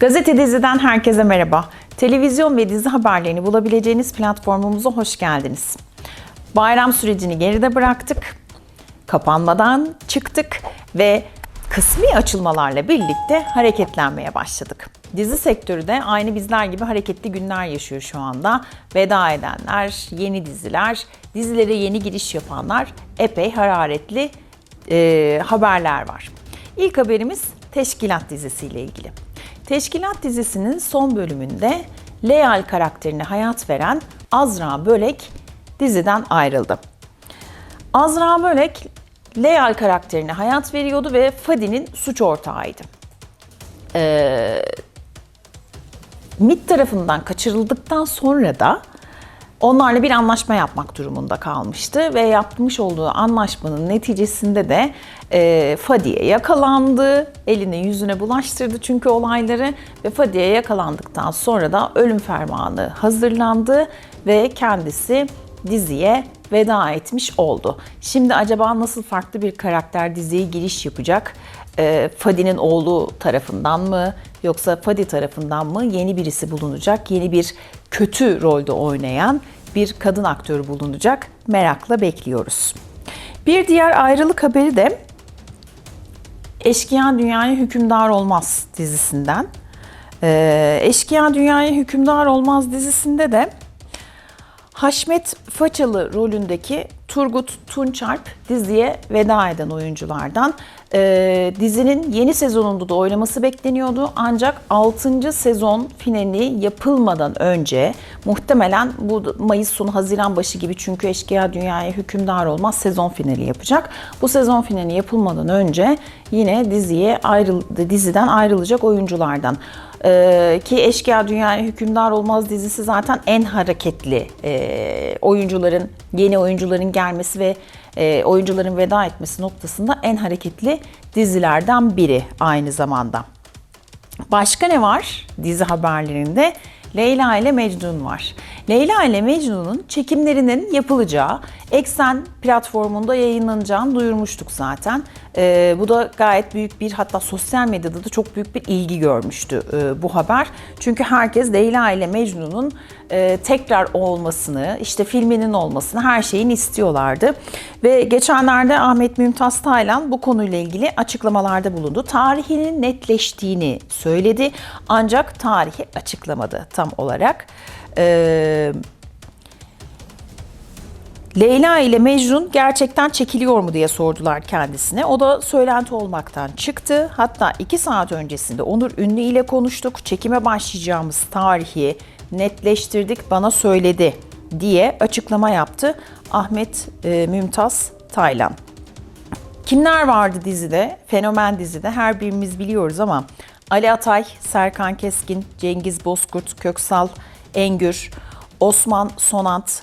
Gazete diziden herkese merhaba. Televizyon ve dizi haberlerini bulabileceğiniz platformumuza hoş geldiniz. Bayram sürecini geride bıraktık. Kapanmadan çıktık ve kısmi açılmalarla birlikte hareketlenmeye başladık. Dizi sektörü de aynı bizler gibi hareketli günler yaşıyor şu anda. Veda edenler, yeni diziler, dizilere yeni giriş yapanlar epey hararetli e, haberler var. İlk haberimiz Teşkilat dizisiyle ilgili. Teşkilat dizisinin son bölümünde Leal karakterine hayat veren Azra Bölek diziden ayrıldı. Azra Bölek Leal karakterine hayat veriyordu ve Fadi'nin suç ortağıydı. Ee, MIT tarafından kaçırıldıktan sonra da onlarla bir anlaşma yapmak durumunda kalmıştı ve yapmış olduğu anlaşmanın neticesinde de e, Fadiye yakalandı, eline yüzüne bulaştırdı çünkü olayları ve Fadiye yakalandıktan sonra da ölüm fermanı hazırlandı ve kendisi diziye veda etmiş oldu. Şimdi acaba nasıl farklı bir karakter diziye giriş yapacak? E, Fadi'nin oğlu tarafından mı yoksa Fadi tarafından mı yeni birisi bulunacak? Yeni bir kötü rolde oynayan bir kadın aktör bulunacak. Merakla bekliyoruz. Bir diğer ayrılık haberi de Eşkıya Dünyaya Hükümdar Olmaz dizisinden. Ee, Eşkıya Dünyaya Hükümdar Olmaz dizisinde de Haşmet Façalı rolündeki Turgut Tunçalp diziye veda eden oyunculardan. Ee, dizinin yeni sezonunda da oynaması bekleniyordu ancak 6. sezon finali yapılmadan önce muhtemelen bu Mayıs sonu Haziran başı gibi çünkü Eşkıya Dünyaya Hükümdar Olmaz sezon finali yapacak. Bu sezon finali yapılmadan önce yine diziye ayrıl diziden ayrılacak oyunculardan. Ee, ki Eşkıya Dünyaya Hükümdar Olmaz dizisi zaten en hareketli e, oyuncuların, yeni oyuncuların gelmesi ve e, oyuncuların veda etmesi noktasında en hareketli dizilerden biri aynı zamanda. Başka ne var dizi haberlerinde? Leyla ile Mecnun var. Leyla ile Mecnun'un çekimlerinin yapılacağı Eksen platformunda yayınlanacağını duyurmuştuk zaten. Ee, bu da gayet büyük bir hatta sosyal medyada da çok büyük bir ilgi görmüştü e, bu haber. Çünkü herkes Leyla ile Mecnun'un e, tekrar olmasını, işte filminin olmasını, her şeyini istiyorlardı. Ve geçenlerde Ahmet Mümtaz Taylan bu konuyla ilgili açıklamalarda bulundu. Tarihinin netleştiğini söyledi ancak tarihi açıklamadı tam olarak. Eee Leyla ile Mecnun gerçekten çekiliyor mu diye sordular kendisine. O da söylenti olmaktan çıktı. Hatta iki saat öncesinde Onur Ünlü ile konuştuk. Çekime başlayacağımız tarihi netleştirdik bana söyledi diye açıklama yaptı Ahmet e, Mümtaz Taylan. Kimler vardı dizide? Fenomen dizide her birimiz biliyoruz ama Ali Atay, Serkan Keskin, Cengiz Bozkurt, Köksal Engür, Osman Sonant,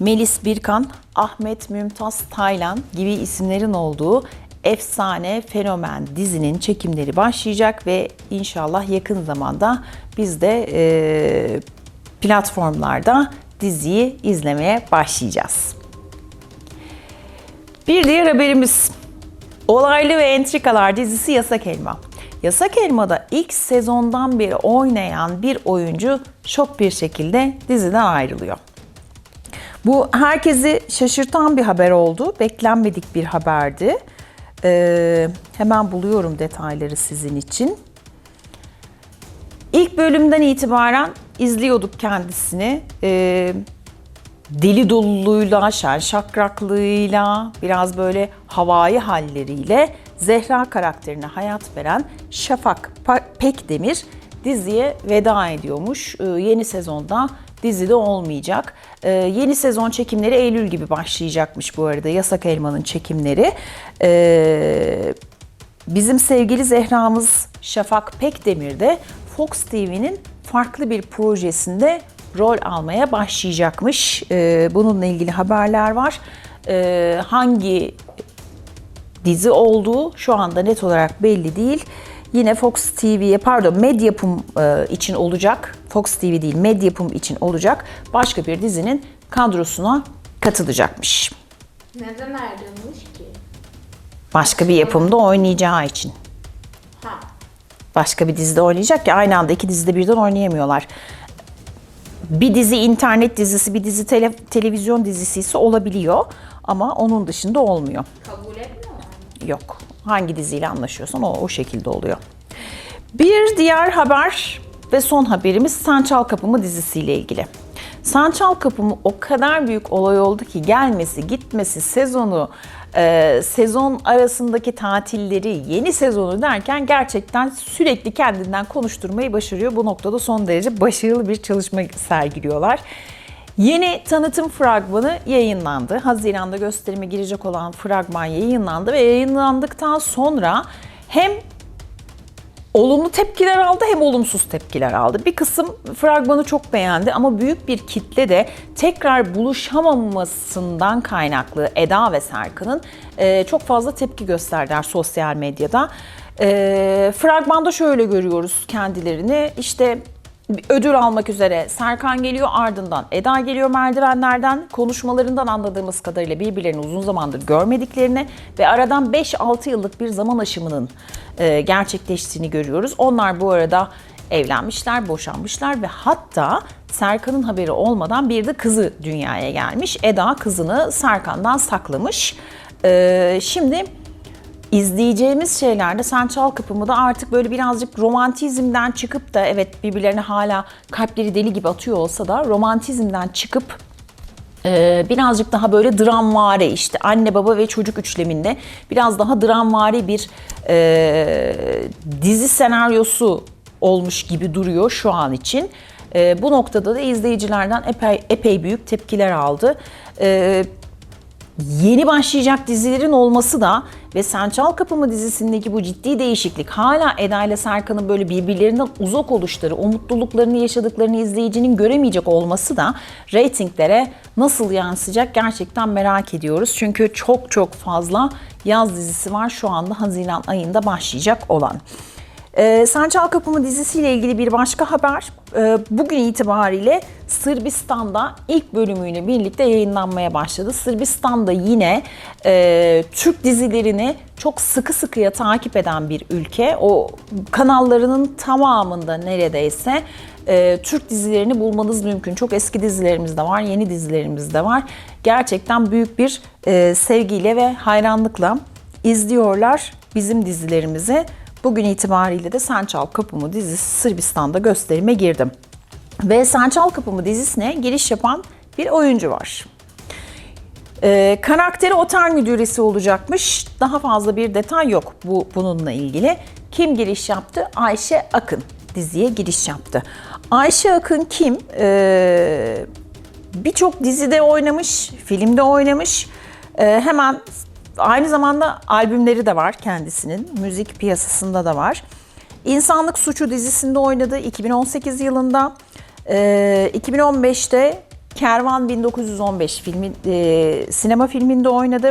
Melis Birkan, Ahmet Mümtaz Taylan gibi isimlerin olduğu efsane fenomen dizinin çekimleri başlayacak ve inşallah yakın zamanda biz de e, platformlarda diziyi izlemeye başlayacağız. Bir diğer haberimiz Olaylı ve Entrikalar dizisi Yasak Elma. Yasak Elma'da ilk sezondan beri oynayan bir oyuncu şok bir şekilde diziden ayrılıyor. Bu herkesi şaşırtan bir haber oldu. Beklenmedik bir haberdi. Ee, hemen buluyorum detayları sizin için. İlk bölümden itibaren izliyorduk kendisini. Ee, deli doluluğuyla, şen şakraklığıyla, biraz böyle havai halleriyle Zehra karakterine hayat veren Şafak Pekdemir diziye veda ediyormuş. Ee, yeni sezonda dizide olmayacak. Ee, yeni sezon çekimleri Eylül gibi başlayacakmış bu arada. Yasak Elma'nın çekimleri. Ee, bizim sevgili Zehra'mız Şafak Pekdemir de Fox TV'nin farklı bir projesinde rol almaya başlayacakmış. Ee, bununla ilgili haberler var. Hangi dizi olduğu şu anda net olarak belli değil. Yine Fox TV'ye pardon Medyapım e, için olacak. Fox TV değil Medyapım için olacak. Başka bir dizinin kadrosuna katılacakmış. Neden ayrılmış ki? Başka bir yapımda oynayacağı için. Ha. başka bir dizide oynayacak ki aynı anda iki dizide birden oynayamıyorlar. Bir dizi internet dizisi, bir dizi tele- televizyon dizisi ise olabiliyor ama onun dışında olmuyor. Kabul etmiyorlar mı? Yok. Hangi diziyle anlaşıyorsan o, o şekilde oluyor. Bir diğer haber ve son haberimiz Sen Çal Kapımı dizisiyle ilgili. Sen Çal Kapımı o kadar büyük olay oldu ki gelmesi, gitmesi, sezonu, e, sezon arasındaki tatilleri, yeni sezonu derken gerçekten sürekli kendinden konuşturmayı başarıyor. Bu noktada son derece başarılı bir çalışma sergiliyorlar. Yeni tanıtım fragmanı yayınlandı. Haziran'da gösterime girecek olan fragman yayınlandı ve yayınlandıktan sonra hem olumlu tepkiler aldı hem olumsuz tepkiler aldı. Bir kısım fragmanı çok beğendi ama büyük bir kitle de tekrar buluşamamasından kaynaklı Eda ve Serkan'ın e, çok fazla tepki gösterdiler sosyal medyada. E, fragmanda şöyle görüyoruz kendilerini işte ödül almak üzere Serkan geliyor ardından Eda geliyor merdivenlerden konuşmalarından anladığımız kadarıyla birbirlerini uzun zamandır görmediklerini ve aradan 5-6 yıllık bir zaman aşımının e, gerçekleştiğini görüyoruz. Onlar bu arada evlenmişler, boşanmışlar ve hatta Serkan'ın haberi olmadan bir de kızı dünyaya gelmiş. Eda kızını Serkan'dan saklamış. E, şimdi izleyeceğimiz şeylerde Sen Çal Kapımı da artık böyle birazcık romantizmden çıkıp da evet birbirlerine hala kalpleri deli gibi atıyor olsa da romantizmden çıkıp e, birazcık daha böyle dramvari işte anne baba ve çocuk üçleminde biraz daha dramvari bir e, dizi senaryosu olmuş gibi duruyor şu an için. E, bu noktada da izleyicilerden epey epey büyük tepkiler aldı. E, yeni başlayacak dizilerin olması da ve Sen Çal Kapımı dizisindeki bu ciddi değişiklik hala Eda ile Serkan'ın böyle birbirlerinden uzak oluşları, o mutluluklarını yaşadıklarını izleyicinin göremeyecek olması da reytinglere nasıl yansıyacak gerçekten merak ediyoruz. Çünkü çok çok fazla yaz dizisi var şu anda Haziran ayında başlayacak olan. Ee, Sen Çal Kapımı dizisiyle ilgili bir başka haber. Ee, bugün itibariyle Sırbistan'da ilk bölümüyle birlikte yayınlanmaya başladı. Sırbistan'da yine e, Türk dizilerini çok sıkı sıkıya takip eden bir ülke. O kanallarının tamamında neredeyse e, Türk dizilerini bulmanız mümkün. Çok eski dizilerimiz de var, yeni dizilerimiz de var. Gerçekten büyük bir e, sevgiyle ve hayranlıkla izliyorlar bizim dizilerimizi. Bugün itibariyle de Sen Çal Kapımı dizisi Sırbistan'da gösterime girdim. Ve Sen Çal Kapımı dizisine giriş yapan bir oyuncu var. Ee, karakteri otel müdüresi olacakmış. Daha fazla bir detay yok bu bununla ilgili. Kim giriş yaptı? Ayşe Akın diziye giriş yaptı. Ayşe Akın kim? Ee, Birçok dizide oynamış, filmde oynamış. Ee, hemen aynı zamanda albümleri de var kendisinin. Müzik piyasasında da var. İnsanlık Suçu dizisinde oynadı 2018 yılında. Ee, 2015'te Kervan 1915 filmi, e, sinema filminde oynadı.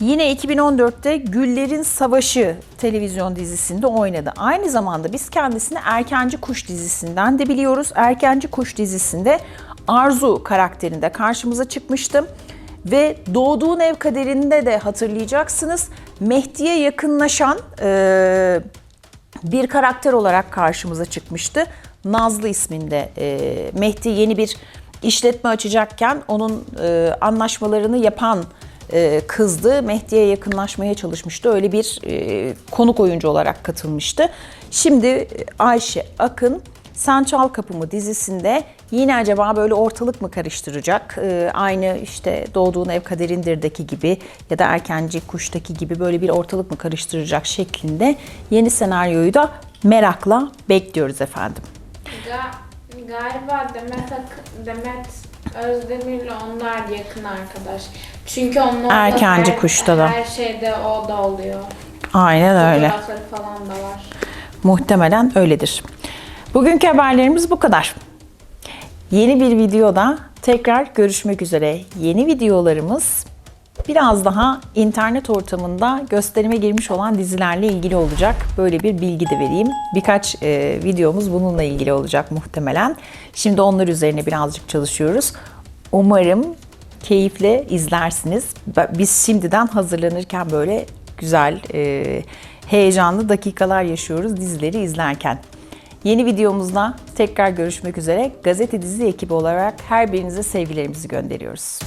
Yine 2014'te Güllerin Savaşı televizyon dizisinde oynadı. Aynı zamanda biz kendisini Erkenci Kuş dizisinden de biliyoruz. Erkenci Kuş dizisinde Arzu karakterinde karşımıza çıkmıştı. Ve Doğduğun Ev kaderinde de hatırlayacaksınız. Mehdi'ye yakınlaşan e, bir karakter olarak karşımıza çıkmıştı. Nazlı isminde e, Mehdi yeni bir işletme açacakken onun e, anlaşmalarını yapan e, kızdı. Mehdi'ye yakınlaşmaya çalışmıştı. Öyle bir e, konuk oyuncu olarak katılmıştı. Şimdi Ayşe Akın Sen Çal Kapımı dizisinde yine acaba böyle ortalık mı karıştıracak? E, aynı işte Doğduğun Ev Kaderindir'deki gibi ya da Erkenci Kuş'taki gibi böyle bir ortalık mı karıştıracak şeklinde yeni senaryoyu da merakla bekliyoruz efendim. Ga- galiba Demet, Ak- Demet Özdemir'le onlar yakın arkadaş. Çünkü onlar Erkenci her, Kuş'ta da. Her şeyde o da oluyor. Aynen öyle. Fotoğrafları falan da var. Muhtemelen öyledir. Bugünkü haberlerimiz bu kadar. Yeni bir videoda tekrar görüşmek üzere. Yeni videolarımız biraz daha internet ortamında gösterime girmiş olan dizilerle ilgili olacak. Böyle bir bilgi de vereyim. Birkaç e, videomuz bununla ilgili olacak muhtemelen. Şimdi onlar üzerine birazcık çalışıyoruz. Umarım keyifle izlersiniz. Biz şimdiden hazırlanırken böyle güzel e, heyecanlı dakikalar yaşıyoruz dizileri izlerken. Yeni videomuzda tekrar görüşmek üzere. Gazete Dizi ekibi olarak her birinize sevgilerimizi gönderiyoruz.